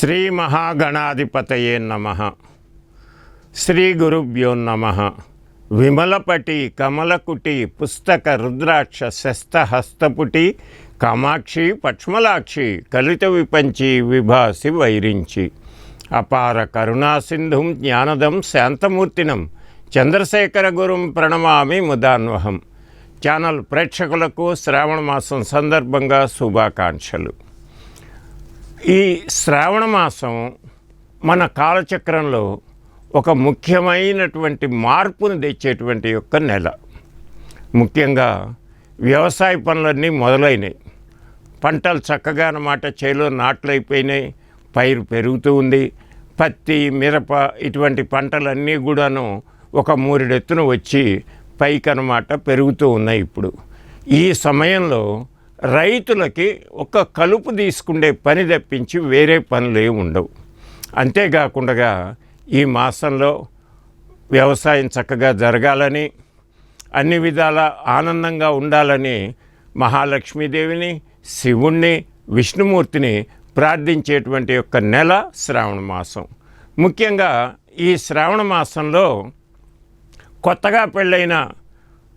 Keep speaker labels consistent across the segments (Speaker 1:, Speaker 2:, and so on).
Speaker 1: శ్రీ మహాగణాధిపతయే నమ. శ్రీ గురుభ్యో నమ. విమలపటి కమలకుటి పుస్తక రుద్రాక్ష శస్తహస్తపుటి కామాక్షి పక్ష్మలాక్షి కలిత విపంచి విభాసి వైరించి. అపార కరుణాసింధుం జ్ఞానదం శాంతమూర్తినం చంద్రశేఖర గురుం ప్రణమామి ముదాన్వహం. ఛానల్ ప్రేక్షకులకు శ్రావణ మాసం సందర్భంగా శుభాకాంక్షలు. ఈ శ్రావణ మాసం మన కాలచక్రంలో ఒక ముఖ్యమైనటువంటి మార్పును తెచ్చేటువంటి యొక్క నెల. ముఖ్యంగా వ్యవసాయ పనులన్నీ మొదలైనవి పంటలు చక్కగా అన్నమాట చేలో నాట్లు అయిపోయినాయి పైరు పెరుగుతూ ఉంది. పత్తి మిరప ఇటువంటి పంటలన్నీ కూడాను ఒక మూరెడెత్తున వచ్చి పైకి అన్నమాట పెరుగుతూ ఉన్నాయి ఇప్పుడు. ఈ సమయంలో రైతులకి ఒక కలుపు తీసుకునే పని తప్పించి వేరే పనులు ఏమి ఉండవు. అంతేకాకుండా ఈ మాసంలో వ్యవసాయం చక్కగా జరగాలని అన్ని విధాల ఆనందంగా ఉండాలని మహాలక్ష్మీదేవిని శివుణ్ణి విష్ణుమూర్తిని ప్రార్థించేటువంటి యొక్క నెల శ్రావణ మాసం. ముఖ్యంగా ఈ శ్రావణ మాసంలో కొత్తగా పెళ్ళైన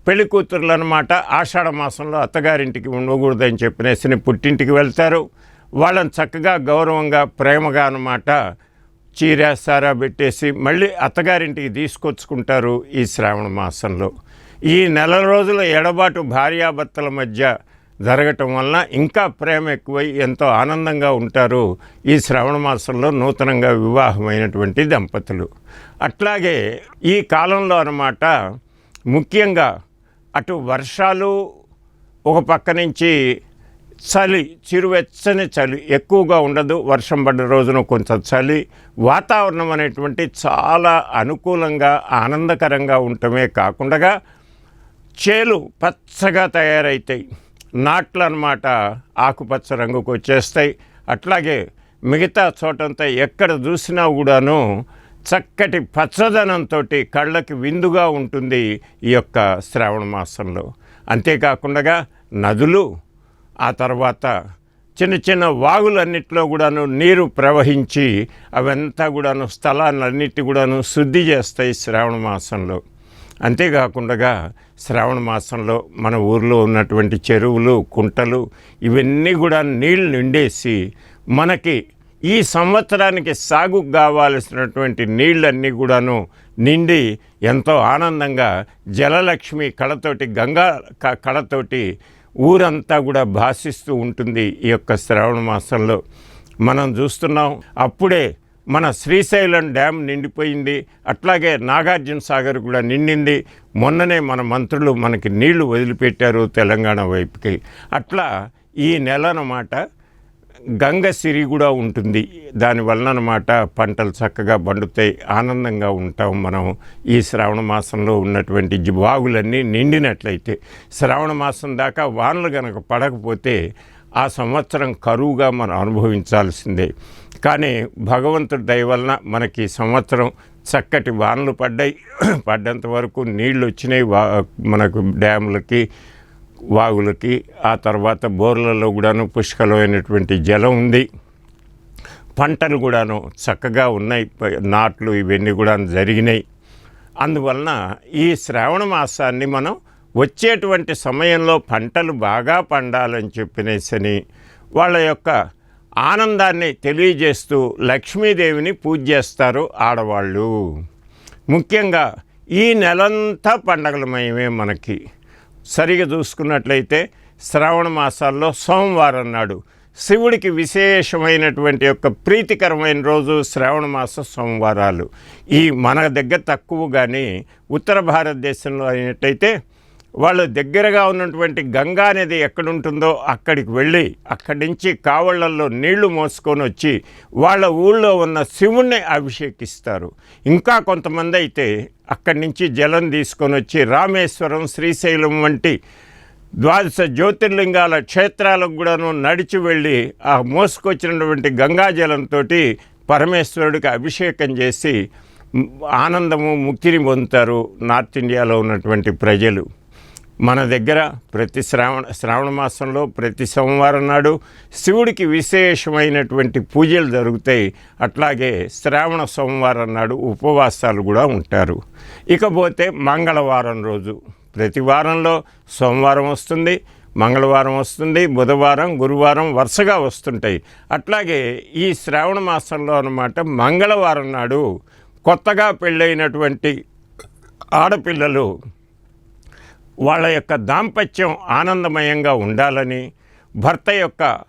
Speaker 1: పెళ్ళి కూతుర్లు అనమాట ఆషాఢ మాసంలో అత్తగారింటికి ఉండకూడదని చెప్పినేసి పుట్టింటికి వెళ్తారు. వాళ్ళని చక్కగా గౌరవంగా ప్రేమగా అనమాట చీర సారా పెట్టేసి మళ్ళీ అత్తగారింటికి తీసుకొచ్చుకుంటారు ఈ శ్రావణ మాసంలో. ఈ నెల రోజుల ఎడబాటు భార్యాభర్తల మధ్య జరగటం వలన ఇంకా ప్రేమ ఎక్కువై ఎంతో ఆనందంగా ఉంటారు ఈ శ్రావణ మాసంలో నూతనంగా వివాహమైనటువంటి దంపతులు. అట్లాగే ఈ కాలంలో అన్నమాట ముఖ్యంగా అటు వర్షాలు ఒక పక్క నుంచి చలి చిరువెచ్చని చలి ఎక్కువగా ఉండదు. వర్షం పడిన రోజున కొంచెం చలి. వాతావరణం అనేటువంటి చాలా అనుకూలంగా ఆనందకరంగా ఉండటమే కాకుండా చేలు పచ్చగా తయారవుతాయి నాట్లు అన్నమాట ఆకుపచ్చ రంగుకు వచ్చేస్తాయి. అట్లాగే మిగతా చోటంతా ఎక్కడ చూసినా కూడాను చక్కటి పచ్చదనంతో కళ్ళకి విందుగా ఉంటుంది ఈ యొక్క శ్రావణ మాసంలో. అంతేకాకుండా నదులు ఆ తర్వాత చిన్న చిన్న వాగులన్నిటిలో కూడాను నీరు ప్రవహించి అవంతా కూడాను స్థలాలన్నిటి కూడాను శుద్ధి చేస్తాయి శ్రావణ మాసంలో. అంతేకాకుండా శ్రావణ మాసంలో మన ఊర్లో ఉన్నటువంటి చెరువులు కుంటలు ఇవన్నీ కూడా నీళ్ళు నిండేసి మనకి ఈ సంవత్సరానికి సాగుకు కావాల్సినటువంటి నీళ్ళన్నీ కూడాను నిండి ఎంతో ఆనందంగా జలలక్ష్మి కళతోటి గంగా క- కళతోటి ఊరంతా కూడా భాషిస్తూ ఉంటుంది ఈ యొక్క శ్రావణ మాసంలో. మనం చూస్తున్నాం అప్పుడే మన శ్రీశైలం డ్యామ్ నిండిపోయింది అట్లాగే నాగార్జున సాగర్ కూడా నిండింది. మొన్ననే మన మంత్రులు మనకి నీళ్ళు వదిలిపెట్టారు తెలంగాణ వైపుకి. అట్లా ఈ నెల అన్నమాట గంగ సిరి కూడా ఉంటుంది. దానివలన అన్నమాట పంటలు చక్కగా పండుతాయి. ఆనందంగా ఉంటాం మనం. ఈ శ్రావణ మాసంలో ఉన్నటువంటి బాగులన్నీ వాగులన్నీ నిండినట్లయితే శ్రావణ మాసం దాకా వానలు కనుక పడకపోతే ఆ సంవత్సరం కరువుగా మనం అనుభవించాల్సిందే. కానీ భగవంతుడి దయ వలన మనకి సంవత్సరం చక్కటి వానలు పడ్డాయి. పడ్డంత వరకు నీళ్ళు వచ్చినాయి. వా మనకు డ్యాములకి వాగులకి ఆ తర్వాత బోర్లలో కూడాను పుష్కలమైనటువంటి జలం ఉంది. పంటలు కూడాను చక్కగా ఉన్నాయి. నాట్లు ఇవన్నీ కూడా జరిగినాయి. అందువలన ఈ శ్రావణ మాసాన్ని మనం వచ్చేటువంటి సమయంలో పంటలు బాగా పండాలని చెప్పినేసని వాళ్ళ యొక్క ఆనందాన్ని తెలియజేస్తూ లక్ష్మీదేవిని పూజ చేస్తారు ఆడవాళ్ళు. ముఖ్యంగా ఈ నెలంతా పండగలమయమే మనకి. సరిగా చూసుకున్నట్లయితే శ్రావణ మాసాల్లో సోమవారం నాడు శివుడికి విశేషమైనటువంటి యొక్క ప్రీతికరమైన రోజు శ్రావణ మాస సోమవారాలు. ఈ మన దగ్గర తక్కువ కానీ ఉత్తర భారతదేశంలో అయినట్టయితే వాళ్ళు దగ్గరగా ఉన్నటువంటి గంగా నది ఎక్కడుంటుందో అక్కడికి వెళ్ళి అక్కడి నుంచి కావళ్ళల్లో నీళ్ళు మోసుకొని వచ్చి వాళ్ళ ఊళ్ళో ఉన్న శివుణ్ణి అభిషేకిస్తారు. ఇంకా కొంతమంది అయితే అక్కడి నుంచి జలం తీసుకొని వచ్చి రామేశ్వరం శ్రీశైలం వంటి ద్వాదశ జ్యోతిర్లింగాల క్షేత్రాలకు కూడాను నడిచి వెళ్ళి ఆ మోసుకొచ్చినటువంటి గంగాజలంతో పరమేశ్వరుడికి అభిషేకం చేసి ఆనందము ముక్తిని పొందుతారు నార్త్ ఇండియాలో ఉన్నటువంటి ప్రజలు. మన దగ్గర ప్రతి శ్రావణ శ్రావణ మాసంలో ప్రతి సోమవారం నాడు శివుడికి విశేషమైనటువంటి పూజలు జరుగుతాయి. అట్లాగే శ్రావణ సోమవారం నాడు ఉపవాసాలు కూడా ఉంటారు. ఇకపోతే మంగళవారం రోజు ప్రతి వారంలో సోమవారం వస్తుంది మంగళవారం వస్తుంది బుధవారం గురువారం వరుసగా వస్తుంటాయి. అట్లాగే ఈ శ్రావణ మాసంలో అన్నమాట మంగళవారం నాడు కొత్తగా పెళ్ళైనటువంటి ఆడపిల్లలు వాళ్ళ యొక్క దాంపత్యం ఆనందమయంగా ఉండాలని భర్త యొక్క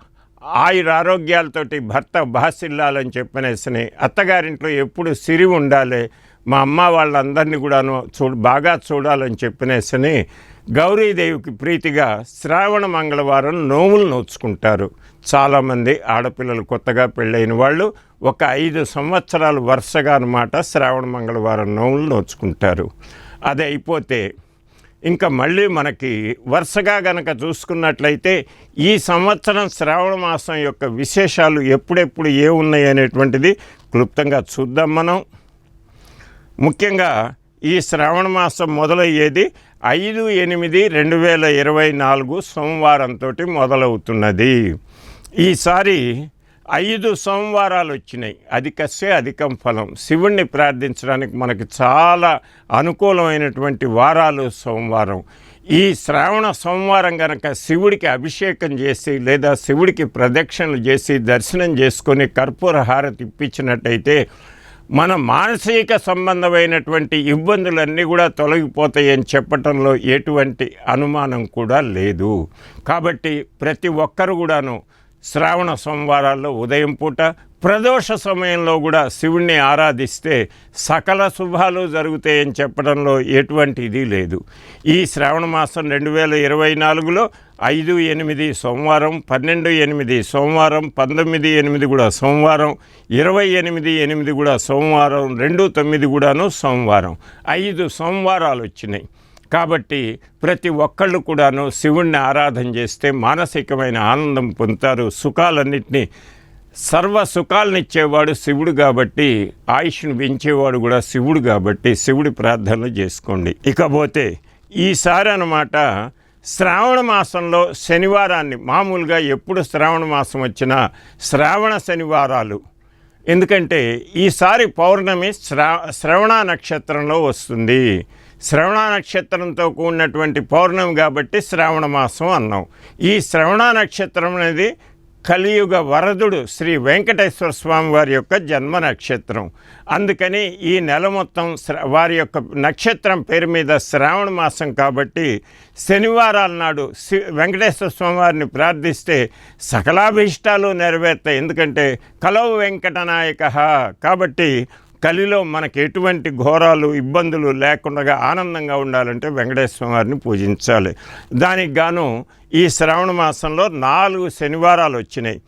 Speaker 1: ఆయురారోగ్యాలతోటి భర్త బాసిల్లాలని చెప్పనేసి అత్తగారింట్లో ఎప్పుడు సిరి ఉండాలి మా అమ్మ వాళ్ళందరినీ కూడాను చూ బాగా చూడాలని చెప్పినేసని గౌరీదేవికి ప్రీతిగా శ్రావణ మంగళవారం నోములు నోచుకుంటారు. చాలామంది ఆడపిల్లలు కొత్తగా పెళ్ళైన వాళ్ళు ఒక ఐదు సంవత్సరాలు వరుసగా అనమాట శ్రావణ మంగళవారం నోములు నోచుకుంటారు. అది అయిపోతే ఇంకా మళ్ళీ మనకి వరుసగా గనక చూసుకున్నట్లయితే ఈ సంవత్సరం శ్రావణ మాసం యొక్క విశేషాలు ఎప్పుడెప్పుడు ఏ ఉన్నాయి అనేటువంటిది క్లుప్తంగా చూద్దాం మనం. ముఖ్యంగా ఈ శ్రావణ మాసం మొదలయ్యేది ఐదు ఎనిమిది రెండు వేల ఇరవై నాలుగు సోమవారంతో మొదలవుతున్నది. ఈసారి ఐదు సోమవారాలు వచ్చినాయి. అధికస్సే అధికం ఫలం. శివుణ్ణి ప్రార్థించడానికి మనకి చాలా అనుకూలమైనటువంటి వారాలు సోమవారం. ఈ శ్రావణ సోమవారం కనుక శివుడికి అభిషేకం చేసి లేదా శివుడికి ప్రదక్షిణలు చేసి దర్శనం చేసుకొని కర్పూర హారతి ఇప్పించినట్టయితే మన మానసిక సంబంధమైనటువంటి ఇబ్బందులన్నీ కూడా తొలగిపోతాయని చెప్పటంలో ఎటువంటి అనుమానం కూడా లేదు. కాబట్టి ప్రతి ఒక్కరు కూడాను శ్రావణ సోమవారాల్లో ఉదయం పూట ప్రదోష సమయంలో కూడా శివుణ్ణి ఆరాధిస్తే సకల శుభాలు జరుగుతాయని చెప్పడంలో ఎటువంటి ఇది లేదు. ఈ శ్రావణ మాసం రెండు వేల ఇరవై నాలుగులో ఐదు ఎనిమిది సోమవారం పన్నెండు ఎనిమిది సోమవారం పంతొమ్మిది ఎనిమిది కూడా సోమవారం ఇరవై ఎనిమిది ఎనిమిది కూడా సోమవారం రెండు తొమ్మిది కూడాను సోమవారం. ఐదు సోమవారాలు వచ్చినాయి. కాబట్టి ప్రతి ఒక్కళ్ళు కూడాను శివుణ్ణి ఆరాధన చేస్తే మానసికమైన ఆనందం పొందుతారు. సుఖాలన్నింటినీ సర్వ సుఖాలనిచ్చేవాడు శివుడు కాబట్టి ఆయుష్ను పెంచేవాడు కూడా శివుడు కాబట్టి శివుడి ప్రార్థనలు చేసుకోండి. ఇకపోతే ఈసారి అన్నమాట శ్రావణ మాసంలో శనివారాన్ని మామూలుగా ఎప్పుడు శ్రావణ మాసం వచ్చినా శ్రావణ శనివారాలు. ఎందుకంటే ఈసారి పౌర్ణమి శ్రా శ్రవణ నక్షత్రంలో వస్తుంది. శ్రవణ నక్షత్రంతో కూడినటువంటి పౌర్ణమి కాబట్టి శ్రావణ మాసం అన్నాం. ఈ శ్రవణ నక్షత్రం అనేది కలియుగ వరదుడు శ్రీ వెంకటేశ్వర స్వామి వారి యొక్క జన్మ నక్షత్రం. అందుకని ఈ నెల మొత్తం శ్ర- వారి యొక్క నక్షత్రం పేరు మీద శ్రావణ మాసం కాబట్టి శనివారాల నాడు శ్రీ వెంకటేశ్వర స్వామి వారిని ప్రార్థిస్తే సకలాభీష్టాలు నెరవేరుతాయి. ఎందుకంటే కలవు వెంకటనాయక కాబట్టి కలిలో మనకి ఎటువంటి ఘోరాలు ఇబ్బందులు లేకుండా ఆనందంగా ఉండాలంటే వెంకటేశ్వర వారిని పూజించాలి. దానికి గాను ఈ శ్రావణ మాసంలో నాలుగు శనివారాలు వచ్చినాయి.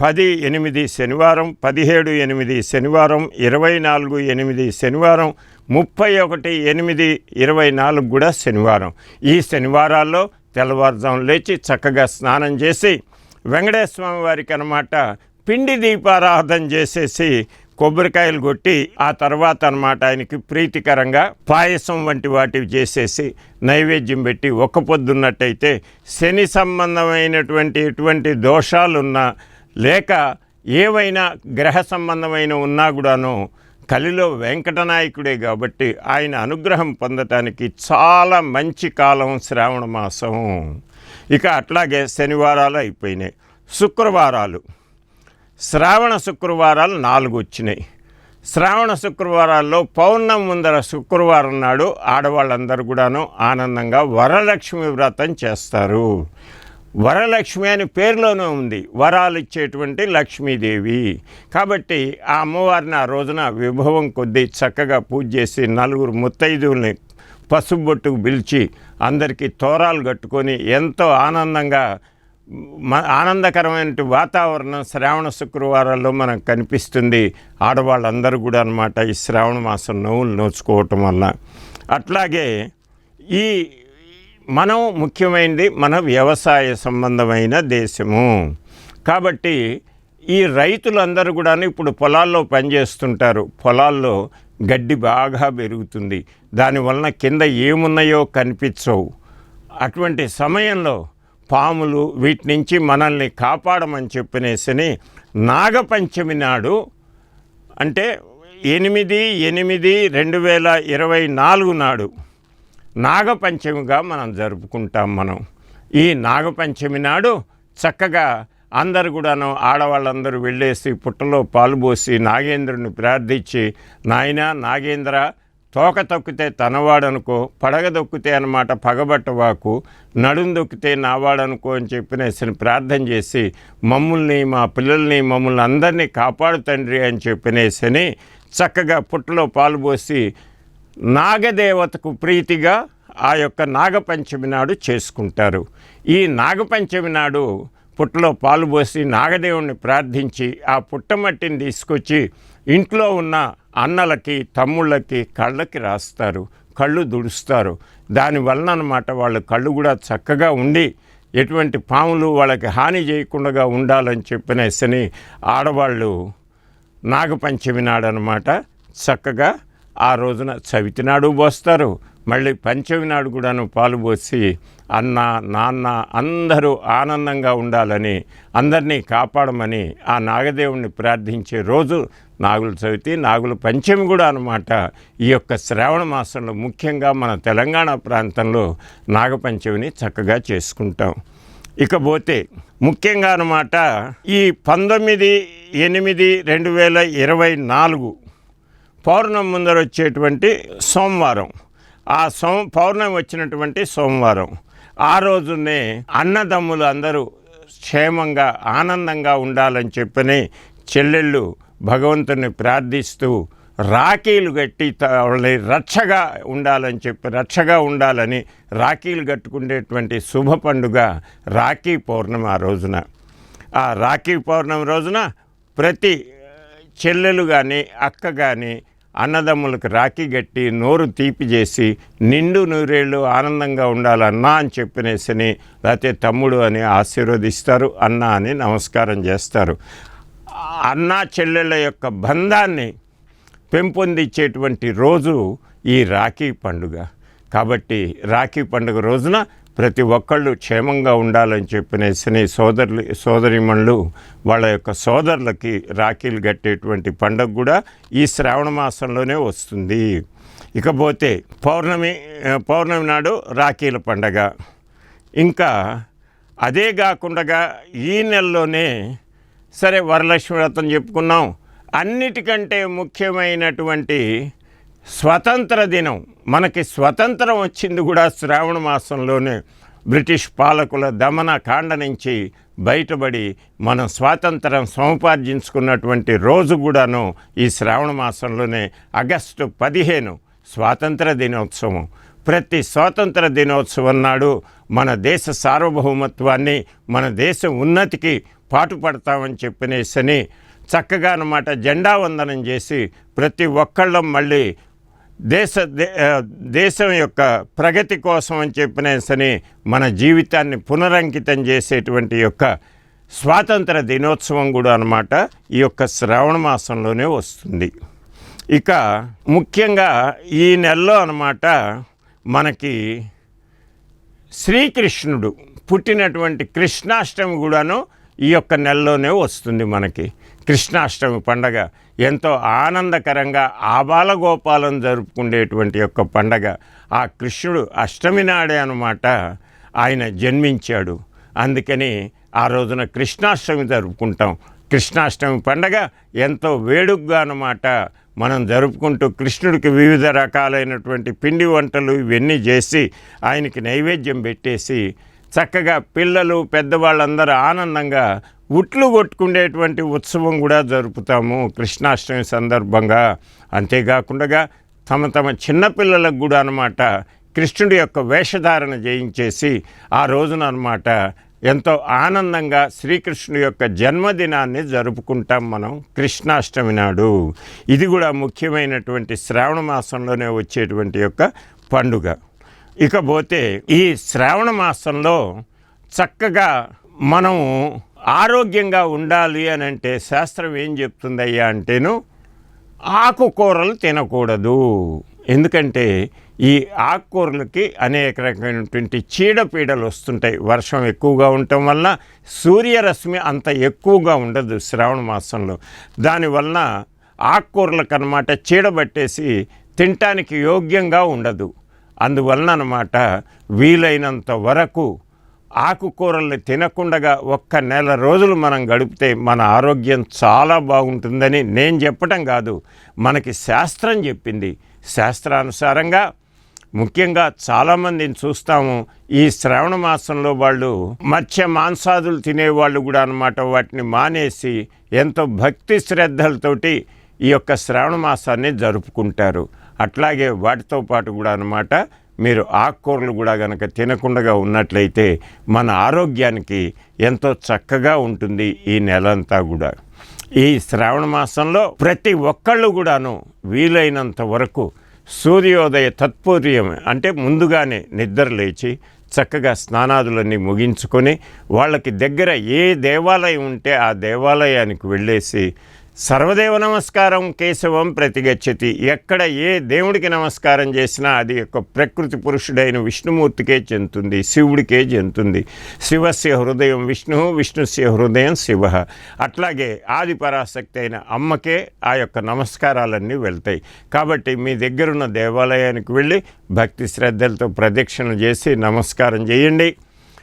Speaker 1: పది ఎనిమిది శనివారం పదిహేడు ఎనిమిది శనివారం ఇరవై నాలుగు ఎనిమిది శనివారం ముప్పై ఒకటి ఎనిమిది ఇరవై నాలుగు కూడా శనివారం. ఈ శనివారాల్లో తెల్లవారుజాము లేచి చక్కగా స్నానం చేసి వెంకటేశ్వర స్వామి వారికి అనమాట పిండి దీపారాధన చేసేసి కొబ్బరికాయలు కొట్టి ఆ తర్వాత అన్నమాట ఆయనకి ప్రీతికరంగా పాయసం వంటి వాటివి చేసేసి నైవేద్యం పెట్టి ఒక్క పొద్దున్నట్టయితే శని సంబంధమైనటువంటి ఎటువంటి దోషాలున్నా లేక ఏవైనా గ్రహ సంబంధమైన ఉన్నా కూడాను కలిలో వెంకటనాయకుడే కాబట్టి ఆయన అనుగ్రహం పొందటానికి చాలా మంచి కాలం శ్రావణ మాసం. ఇక అట్లాగే శనివారాలు అయిపోయినాయి. శుక్రవారాలు. శ్రావణ శుక్రవారాలు నాలుగు వచ్చినాయి. శ్రావణ శుక్రవారాల్లో పౌర్ణమి ముందర శుక్రవారం నాడు ఆడవాళ్ళందరూ కూడాను ఆనందంగా వరలక్ష్మి వ్రతం చేస్తారు. వరలక్ష్మి అని పేరులోనే ఉంది. వరాలు ఇచ్చేటువంటి లక్ష్మీదేవి. కాబట్టి ఆ అమ్మవారిని ఆ రోజున విభవం కొద్దీ చక్కగా పూజ చేసి నలుగురు ముత్తైదువుల్ని పసుబొట్టుకు పిలిచి అందరికీ తోరాలు కట్టుకొని ఎంతో ఆనందంగా ఆనందకరమైన వాతావరణం శ్రావణ శుక్రవారాల్లో మనకు కనిపిస్తుంది. ఆడవాళ్ళందరూ కూడా అనమాట ఈ శ్రావణ మాసం నవ్వులు నోచుకోవటం వల్ల. అట్లాగే ఈ మనం ముఖ్యమైనది మన వ్యవసాయ సంబంధమైన దేశము. కాబట్టి ఈ రైతులందరూ కూడా ఇప్పుడు పొలాల్లో పనిచేస్తుంటారు. పొలాల్లో గడ్డి బాగా పెరుగుతుంది. దానివలన కింద ఏమున్నాయో కనిపించవు. అటువంటి సమయంలో పాములు వీటి నుంచి మనల్ని కాపాడమని చెప్పినేసని నాగపంచమి నాడు అంటే ఎనిమిది ఎనిమిది రెండు వేల ఇరవై నాలుగు నాడు నాగపంచమిగా మనం జరుపుకుంటాం మనం. ఈ నాగపంచమి నాడు చక్కగా అందరు కూడాను ఆడవాళ్ళందరూ వెళ్ళేసి పుట్టలో పాలు పోసి నాగేంద్రుని ప్రార్థించి నాయన నాగేంద్ర తోక తొక్కితే తనవాడనుకో పడగ దొక్కితే అనమాట పగబట్టవాకు నడుం దొక్కితే నావాడనుకో అని చెప్పినేసిన ప్రార్థన చేసి మమ్మల్ని మా పిల్లల్ని మమ్మల్ని అందరినీ కాపాడు తండ్రి అని చెప్పినేసని చక్కగా పుట్టలో పాలు పోసి నాగదేవతకు ప్రీతిగా ఆ యొక్క నాగపంచమి నాడు చేసుకుంటారు. ఈ నాగపంచమి నాడు పుట్టలో పాలు పోసి నాగదేవుణ్ణి ప్రార్థించి ఆ పుట్టమట్టిని తీసుకొచ్చి ఇంట్లో ఉన్న అన్నలకి తమ్ముళ్ళకి కళ్ళకి రాస్తారు కళ్ళు దుడుస్తారు. దానివలన అనమాట వాళ్ళ కళ్ళు కూడా చక్కగా ఉండి ఎటువంటి పాములు వాళ్ళకి హాని చేయకుండా ఉండాలని చెప్పినేసని ఆడవాళ్ళు నాగపంచమి నాడు అనమాట చక్కగా ఆ రోజున చవితి నాడు పోస్తారు మళ్ళీ పంచమి నాడు కూడాను పాలు పోసి అన్న నాన్న అందరూ ఆనందంగా ఉండాలని అందరినీ కాపాడమని ఆ నాగదేవుణ్ణి ప్రార్థించే రోజు నాగుల చవితి నాగుల పంచమి కూడా అనమాట ఈ యొక్క శ్రావణ మాసంలో ముఖ్యంగా మన తెలంగాణ ప్రాంతంలో నాగపంచమిని చక్కగా చేసుకుంటాం. ఇకపోతే ముఖ్యంగా అనమాట ఈ పంతొమ్మిది ఎనిమిది రెండు వేల ఇరవై నాలుగు పౌర్ణం ముందర వచ్చేటువంటి సోమవారం. ఆ సోమ పౌర్ణమి వచ్చినటువంటి సోమవారం. ఆ రోజునే అన్నదమ్ములు అందరూ క్షేమంగా ఆనందంగా ఉండాలని చెప్పని చెల్లెళ్ళు భగవంతుని ప్రార్థిస్తూ రాఖీలు కట్టి వాళ్ళని రక్షగా ఉండాలని చెప్పి రక్షగా ఉండాలని రాఖీలు కట్టుకునేటువంటి శుభ పండుగ రాఖీ పౌర్ణమి ఆ రోజున. ఆ రాఖీ పౌర్ణమి రోజున ప్రతి చెల్లెలు కానీ అక్క కానీ అన్నదమ్ములకు రాఖీ గట్టి నోరు తీపి చేసి నిండు నూరేళ్ళు ఆనందంగా ఉండాలన్నా అని చెప్పినేసని లేకపోతే తమ్ముడు అని ఆశీర్వదిస్తారు అన్న అని నమస్కారం చేస్తారు. అన్నా చెల్లెళ్ళ యొక్క బంధాన్ని పెంపొందించేటువంటి రోజు ఈ రాఖీ పండుగ. కాబట్టి రాఖీ పండుగ రోజున ప్రతి ఒక్కళ్ళు క్షేమంగా ఉండాలని చెప్పినేసి సోదరులు సోదరిమణులు వాళ్ళ యొక్క సోదరులకి రాఖీలు కట్టేటువంటి పండగ కూడా ఈ శ్రావణ మాసంలోనే వస్తుంది. ఇకపోతే పౌర్ణమి పౌర్ణమి నాడు రాఖీల పండగ. ఇంకా అదే కాకుండా ఈ నెలలోనే సరే వరలక్ష్మి వ్రతం చెప్పుకున్నాం. అన్నిటికంటే ముఖ్యమైనటువంటి స్వతంత్ర దినం. మనకి స్వతంత్రం వచ్చింది కూడా శ్రావణ మాసంలోనే. బ్రిటిష్ పాలకుల దమన కాండ నుంచి బయటపడి మనం స్వాతంత్రం సముపార్జించుకున్నటువంటి రోజు కూడాను ఈ శ్రావణ మాసంలోనే ఆగస్టు పదిహేను స్వాతంత్ర దినోత్సవం. ప్రతి స్వాతంత్ర దినోత్సవం నాడు మన దేశ సార్వభౌమత్వాన్ని మన దేశ ఉన్నతికి పాటుపడతామని చెప్పినేసని చక్కగా అన్నమాట జెండా వందనం చేసి ప్రతి ఒక్కళ్ళం మళ్ళీ దేశ దే- దేశం యొక్క ప్రగతి కోసం అని చెప్పినేసని మన జీవితాన్ని పునరంకితం చేసేటువంటి యొక్క స్వాతంత్ర దినోత్సవం కూడా అన్నమాట ఈ యొక్క శ్రావణ మాసంలోనే వస్తుంది. ఇక ముఖ్యంగా ఈ నెలలో అనమాట మనకి శ్రీకృష్ణుడు పుట్టినటువంటి కృష్ణాష్టమి కూడాను ఈ యొక్క నెలలోనే వస్తుంది మనకి. కృష్ణాష్టమి పండగ ఎంతో ఆనందకరంగా ఆబాలగోపాలను జరుపుకునేటువంటి యొక్క పండగ. ఆ కృష్ణుడు అష్టమి నాడే అనమాట ఆయన జన్మించాడు. అందుకని ఆ రోజున కృష్ణాష్టమి జరుపుకుంటాం. కృష్ణాష్టమి పండగ ఎంతో వేడుగ్గా అనమాట మనం జరుపుకుంటూ కృష్ణుడికి వివిధ రకాలైనటువంటి పిండి వంటలు ఇవన్నీ చేసి ఆయనకి నైవేద్యం పెట్టేసి చక్కగా పిల్లలు పెద్దవాళ్ళందరూ ఆనందంగా ఉట్లు కొట్టుకునేటువంటి ఉత్సవం కూడా జరుపుతాము కృష్ణాష్టమి సందర్భంగా. అంతేకాకుండా తమ తమ చిన్నపిల్లలకు కూడా అనమాట కృష్ణుడి యొక్క వేషధారణ చేయించేసి ఆ రోజున అనమాట ఎంతో ఆనందంగా శ్రీకృష్ణుడి యొక్క జన్మదినాన్ని జరుపుకుంటాం మనం కృష్ణాష్టమి నాడు. ఇది కూడా ముఖ్యమైనటువంటి శ్రావణ మాసంలోనే వచ్చేటువంటి యొక్క పండుగ. ఇకపోతే ఈ శ్రావణ మాసంలో చక్కగా మనము ఆరోగ్యంగా ఉండాలి అని అంటే శాస్త్రం ఏం చెప్తుందయ్యా అంటేను ఆకుకూరలు తినకూడదు. ఎందుకంటే ఈ ఆకుకూరలకి అనేక రకమైనటువంటి చీడపీడలు వస్తుంటాయి. వర్షం ఎక్కువగా ఉండటం వల్ల సూర్యరశ్మి అంత ఎక్కువగా ఉండదు శ్రావణ మాసంలో. దానివల్ల ఆకుకూరలకు అనమాట చీడబట్టేసి తినటానికి యోగ్యంగా ఉండదు. అందువలన అనమాట వీలైనంత వరకు ఆకుకూరల్ని తినకుండా ఒక్క నెల రోజులు మనం గడిపితే మన ఆరోగ్యం చాలా బాగుంటుందని నేను చెప్పటం కాదు. మనకి శాస్త్రం చెప్పింది. శాస్త్రానుసారంగా ముఖ్యంగా చాలామందిని చూస్తాము. ఈ శ్రావణ మాసంలో వాళ్ళు మత్స్య మాంసాదులు తినేవాళ్ళు కూడా అనమాట వాటిని మానేసి ఎంతో భక్తి శ్రద్ధలతోటి ఈ యొక్క శ్రావణ మాసాన్ని జరుపుకుంటారు. అట్లాగే వాటితో పాటు కూడా అనమాట మీరు ఆకుకూరలు కూడా కనుక తినకుండా ఉన్నట్లయితే మన ఆరోగ్యానికి ఎంతో చక్కగా ఉంటుంది ఈ నెలంతా కూడా. ఈ శ్రావణ మాసంలో ప్రతి ఒక్కళ్ళు కూడాను వీలైనంత వరకు సూర్యోదయ తత్పూర్యం అంటే ముందుగానే నిద్ర లేచి చక్కగా స్నానాదులన్నీ ముగించుకొని వాళ్ళకి దగ్గర ఏ దేవాలయం ఉంటే ఆ దేవాలయానికి వెళ్ళేసి సర్వదేవ నమస్కారం కేశవం ప్రతిగచ్చతి. ఎక్కడ ఏ దేవుడికి నమస్కారం చేసినా అది యొక్క ప్రకృతి పురుషుడైన విష్ణుమూర్తికే చెందుతుంది శివుడికే చెందుతుంది. శివస్య హృదయం విష్ణు విష్ణుస్య హృదయం శివ. అట్లాగే ఆది పరాశక్తి అయిన అమ్మకే ఆ యొక్క నమస్కారాలన్నీ వెళ్తాయి. కాబట్టి మీ దగ్గరున్న దేవాలయానికి వెళ్ళి భక్తి శ్రద్ధలతో ప్రదక్షిణ చేసి నమస్కారం చేయండి.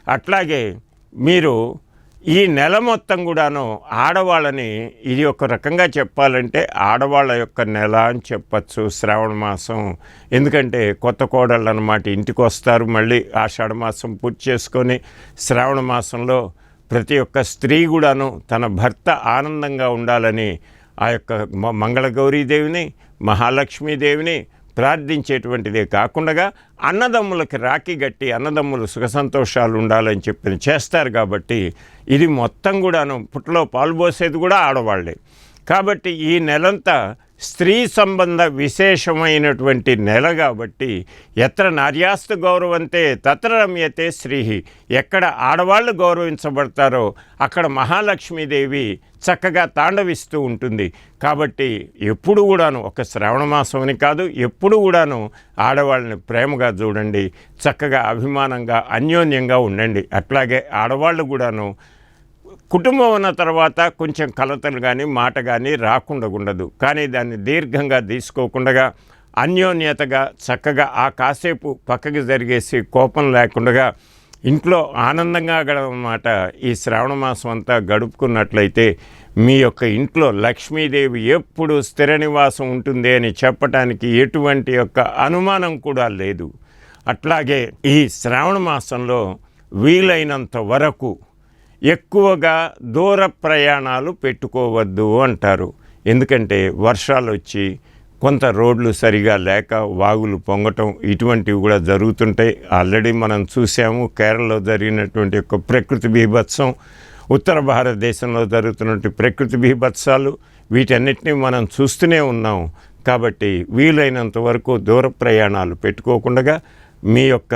Speaker 1: అట్లాగే మీరు ఈ నెల మొత్తం కూడాను ఆడవాళ్ళని ఇది ఒక రకంగా చెప్పాలంటే ఆడవాళ్ళ యొక్క నెల అని చెప్పచ్చు శ్రావణ మాసం. ఎందుకంటే కొత్త కోడళ్ళు అనమాట ఇంటికి వస్తారు మళ్ళీ ఆషాఢ మాసం పూర్తి చేసుకొని శ్రావణ మాసంలో ప్రతి ఒక్క స్త్రీ కూడాను తన భర్త ఆనందంగా ఉండాలని ఆ యొక్క మ- మంగళగౌరీదేవిని మహాలక్ష్మీదేవిని ప్రార్థించేటువంటిదే కాకుండా అన్నదమ్ములకి రాఖీ గట్టి అన్నదమ్ములు సుఖ సంతోషాలు ఉండాలని చెప్పి చేస్తారు కాబట్టి ఇది మొత్తం కూడాను పుట్టలో పాల్పోసేది కూడా ఆడవాళ్ళే. కాబట్టి ఈ నెలంతా స్త్రీ సంబంధ విశేషమైనటువంటి నెల కాబట్టి ఎత్ర నార్యాస్తు గౌరవంతే తత్ర రమ్యతే స్త్రీ ఎక్కడ ఆడవాళ్ళు గౌరవించబడతారో అక్కడ మహాలక్ష్మీదేవి చక్కగా తాండవిస్తూ ఉంటుంది. కాబట్టి ఎప్పుడు కూడాను ఒక శ్రావణ మాసం అని కాదు ఎప్పుడు కూడాను ఆడవాళ్ళని ప్రేమగా చూడండి చక్కగా అభిమానంగా అన్యోన్యంగా ఉండండి. అట్లాగే ఆడవాళ్ళు కూడాను కుటుంబం ఉన్న తర్వాత కొంచెం కలతలు కానీ మాట కానీ రాకుండా ఉండదు కానీ దాన్ని దీర్ఘంగా తీసుకోకుండా అన్యోన్యతగా చక్కగా ఆ కాసేపు పక్కకి జరిగేసి కోపం లేకుండా ఇంట్లో ఆనందంగా గడవన్నమాట ఈ శ్రావణ మాసం అంతా గడుపుకున్నట్లయితే మీ యొక్క ఇంట్లో లక్ష్మీదేవి ఎప్పుడు స్థిర నివాసం ఉంటుంది అని చెప్పటానికి ఎటువంటి యొక్క అనుమానం కూడా లేదు. అట్లాగే ఈ శ్రావణ మాసంలో వీలైనంత వరకు ఎక్కువగా దూర ప్రయాణాలు పెట్టుకోవద్దు అంటారు. ఎందుకంటే వర్షాలు వచ్చి కొంత రోడ్లు సరిగా లేక వాగులు పొంగటం ఇటువంటివి కూడా జరుగుతుంటాయి. ఆల్రెడీ మనం చూసాము కేరళలో జరిగినటువంటి యొక్క ప్రకృతి బీభత్సం ఉత్తర భారతదేశంలో జరుగుతున్నటువంటి ప్రకృతి బీభత్సాలు వీటన్నిటిని మనం చూస్తూనే ఉన్నాం. కాబట్టి వీలైనంత వరకు దూర ప్రయాణాలు పెట్టుకోకుండా మీ యొక్క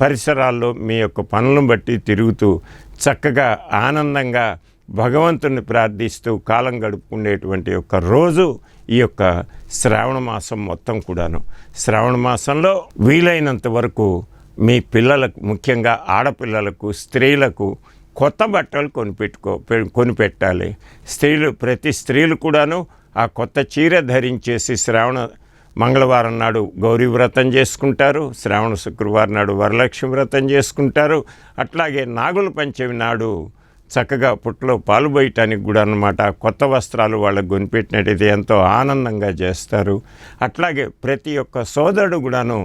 Speaker 1: పరిసరాల్లో మీ యొక్క పనులను బట్టి తిరుగుతూ చక్కగా ఆనందంగా భగవంతుని ప్రార్థిస్తూ కాలం గడుపుకునేటువంటి యొక్క రోజు ఈ యొక్క శ్రావణ మాసం మొత్తం కూడాను. శ్రావణ మాసంలో వీలైనంత వరకు మీ పిల్లలకు ముఖ్యంగా ఆడపిల్లలకు స్త్రీలకు కొత్త బట్టలు కొనిపెట్టుకో పె- కొనిపెట్టాలి. స్త్రీలు ప్రతి స్త్రీలు కూడాను ఆ కొత్త చీర ధరించేసి శ్రావణ మంగళవారం నాడు గౌరీ వ్రతం చేసుకుంటారు శ్రావణ శుక్రవారం నాడు వరలక్ష్మి వ్రతం చేసుకుంటారు. అట్లాగే నాగుల పంచమి నాడు చక్కగా పుట్టలో పాలు పోయటానికి కూడా అనమాట కొత్త వస్త్రాలు వాళ్ళకు కొనిపెట్టినట్టయితే ఎంతో ఆనందంగా చేస్తారు. అట్లాగే ప్రతి ఒక్క సోదరుడు కూడాను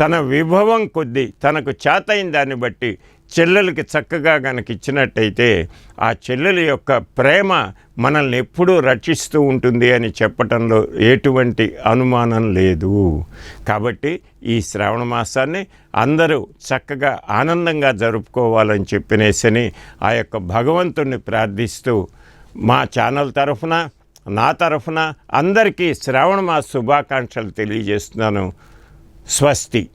Speaker 1: తన విభవం కొద్దీ తనకు చేతైన దాన్ని బట్టి చెల్లెలకి చక్కగా కనుక ఇచ్చినట్టయితే ఆ చెల్లెల యొక్క ప్రేమ మనల్ని ఎప్పుడూ రక్షిస్తూ ఉంటుంది అని చెప్పటంలో ఎటువంటి అనుమానం లేదు. కాబట్టి ఈ శ్రావణ మాసాన్ని అందరూ చక్కగా ఆనందంగా జరుపుకోవాలని చెప్పినేసని ఆ యొక్క భగవంతుణ్ణి ప్రార్థిస్తూ మా ఛానల్ తరఫున నా తరఫున అందరికీ శ్రావణ మాస శుభాకాంక్షలు తెలియజేస్తున్నాను. స్వస్తి.